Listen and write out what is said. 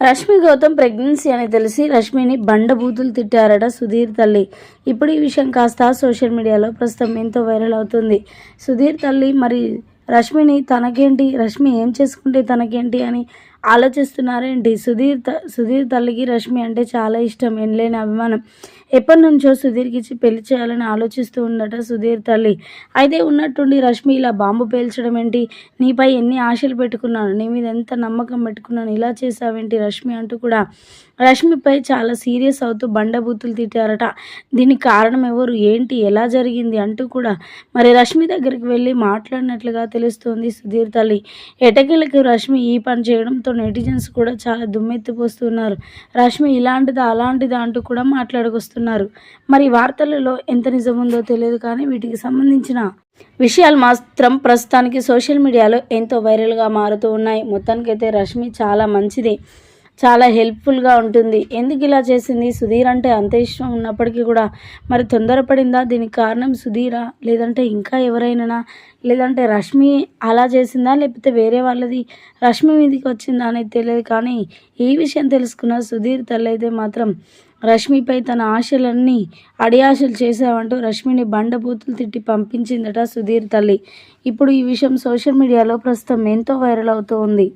Rashmi Gautam pregnancy అని తెలిసి రష్మిని బండబూతులు తిట్టారట సుధీర్ తల్లి. ఇప్పుడు ఈ విషయం కాస్త సోషల్ మీడియాలో ప్రస్తుతం ఎంతో వైరల్ అవుతుంది. సుధీర్ తల్లి మరి రష్మిని తనకేంటి? రష్మి ఏం చేసుకుంటే తనకేంటి అని ఆలోచిస్తున్నారేంటి సుధీర్ త సుధీర్ తల్లికి రష్మి అంటే చాలా ఇష్టం. ఎనలేని అభిమానం. ఎప్పటి నుంచో సుధీర్కి ఇచ్చి పెళ్ళి చేయాలని ఆలోచిస్తూ ఉందట సుధీర్ తల్లి. అయితే ఉన్నట్టుండి రష్మి ఇలా బాంబు పేల్చడం ఏంటి? నీపై ఎన్ని ఆశలు పెట్టుకున్నాను? నీ మీద ఎంత నమ్మకం పెట్టుకున్నాను? ఇలా చేసావేంటి రష్మి అంటూ కూడా రష్మిపై చాలా సీరియస్ అవుతూ బండబూతులు తిట్టారట. దీనికి కారణం ఎవరు? ఏంటి? ఎలా జరిగింది? అంటూ కూడా మరి రష్మి దగ్గరికి వెళ్ళి మాట్లాడినట్లుగా తెలుస్తోంది సుధీర్ తల్లి. ఎటకెలకు రష్మి ఈ పని చేయడంతో నెటిజన్స్ కూడా చాలా దుమ్మెత్తిపోస్తున్నారు. రష్మి ఇలాంటిదా అలాంటిదా అంటూ కూడా మాట్లాడుకొస్తున్నారు. మరి వార్తలలో ఎంత నిజం ఉందో తెలియదు కానీ వీటికి సంబంధించిన విషయాలు మాత్రం ప్రస్తుతానికి సోషల్ మీడియాలో ఎంతో వైరల్గా మారుతూ ఉన్నాయి. మొత్తానికైతే రష్మి చాలా మంచిది. చాలా హెల్ప్ఫుల్గా ఉంటుంది. ఎందుకు ఇలా చేసింది? సుధీర్ అంటే అంత ఇష్టం ఉన్నప్పటికీ కూడా మరి తొందరపడిందా? దీనికి కారణం సుధీరా? లేదంటే ఇంకా ఎవరైనా? లేదంటే రష్మి అలా చేసిందా? లేకపోతే వేరే వాళ్ళది రష్మి మీదకి వచ్చిందా అనేది తెలియదు. కానీ ఈ విషయం తెలుసుకున్న సుధీర్ తల్లి అయితే మాత్రం రష్మిపై తన ఆశలన్నీ అడియాశలు చేశావంటూ రష్మిని బండబూతులు తిట్టి పంపించిందట సుధీర్ తల్లి. ఇప్పుడు ఈ విషయం సోషల్ మీడియాలో ప్రస్తుతం ఎంతో వైరల్ అవుతూ ఉంది.